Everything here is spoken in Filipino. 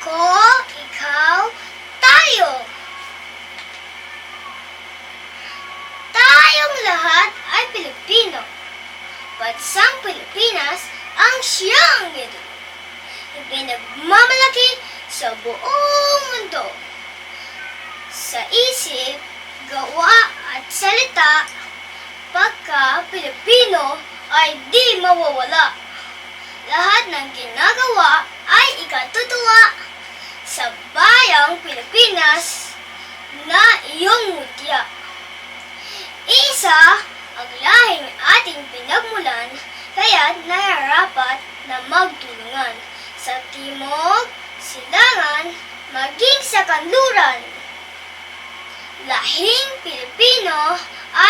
Ako, ikaw, tayo. Tayong lahat ay Pilipino. Bansang Pilipinas ang siyang ito. Ipinagmamalaki sa buong mundo. Sa isip, gawa at salita, pagka Pilipino ay di mawawala. Lahat ng ginagawa Pilipinas na iyong mutya. Isa ang lahing ating pinagmulan, kaya nararapat na magtulungan sa timog, silangan, maging sa kanluran. Lahing Pilipino ay.